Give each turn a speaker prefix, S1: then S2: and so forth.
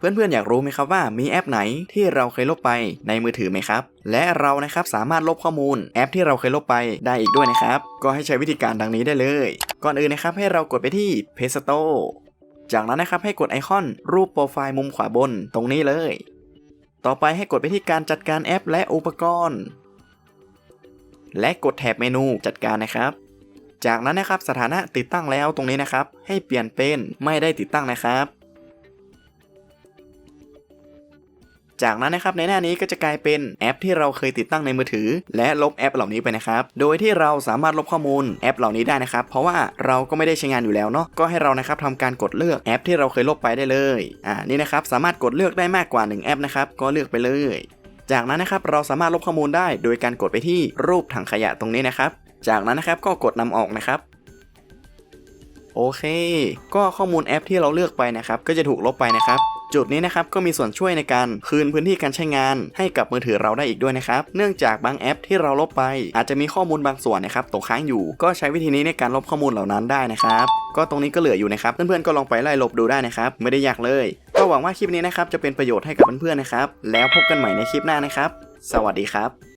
S1: เพื่อนๆอยากรู้ไหมครับว่ามีแอปไหนที่เราเคยลบไปในมือถือไหมครับ และเรานะครับสามารถลบข้อมูลแอปที่เราเคยลบไปได้อีกด้วยนะครับ ก็ให้ใช้วิธีการดังนี้ได้เลย ก่อนอื่นนะครับให้เรากดไปที่ p a s t o จากนั้นนะครับให้กดไอคอนรูปโปรไฟล์มุมขวาบนตรงนี้เลย ต่อไปให้กดไปที่การจัดการแอปและอุปกรณ์ และกดแถบเมนูจัดการนะครับจากนั้นนะครับสถานะติดตั้งแล้วตรงนี้นะครับ ให้เปลี่ยนเป็นไม่ได้ติดตั้งนะครับ จากนั้นนะครับในหน้านี้ก็จะกลายเป็นแอปที่เราเคยติดตั้งในมือถือ และลบแอปเหล่านี้ไปนะครับ โดยที่เราสามารถลบข้อมูลแอปเหล่านี้ได้นะครับ เพราะว่าเราก็ไม่ได้ใช้งานอยู่แล้วเนาะ ก็ให้เรานะครับทำการกดเลือกแอปที่เราเคยลบไปได้เลย อ่า นี่นะครับสามารถกดเลือกได้มากกว่า 1 แอปนะครับ ก็เลือกไปเลย จากนั้นนะครับเราสามารถลบข้อมูลได้ โดยการกดไปที่รูปถังขยะตรงนี้นะครับ จากนั้นนะครับก็กดนำออกนะครับ โอเค ก็ข้อมูลแอปที่เราเลือกไปนะครับ ก็จะถูกลบไปนะครับจุดนี้นะครับก็มีส่วนช่วยในการคืนพื้นที่การใช้งาน ให้กับมือถือเราได้อีกด้วยนะครับ เนื่องจากบางแอปที่เราลบไป อาจจะมีข้อมูลบางส่วนนะครับตกค้างอยู่ ก็ใช้วิธีนี้ในการลบข้อมูลเหล่านั้นได้นะครับ ก็ตรงนี้ก็เหลืออยู่นะครับ เพื่อนๆก็ลองไปไล่ลบดูได้นะครับ ไม่ได้ยากเลย ก็หวังว่าคลิปนี้นะครับจะเป็นประโยชน์ให้กับเพื่อนๆนะครับ แล้วพบกันใหม่ในคลิปหน้านะครับ สวัสดีครับ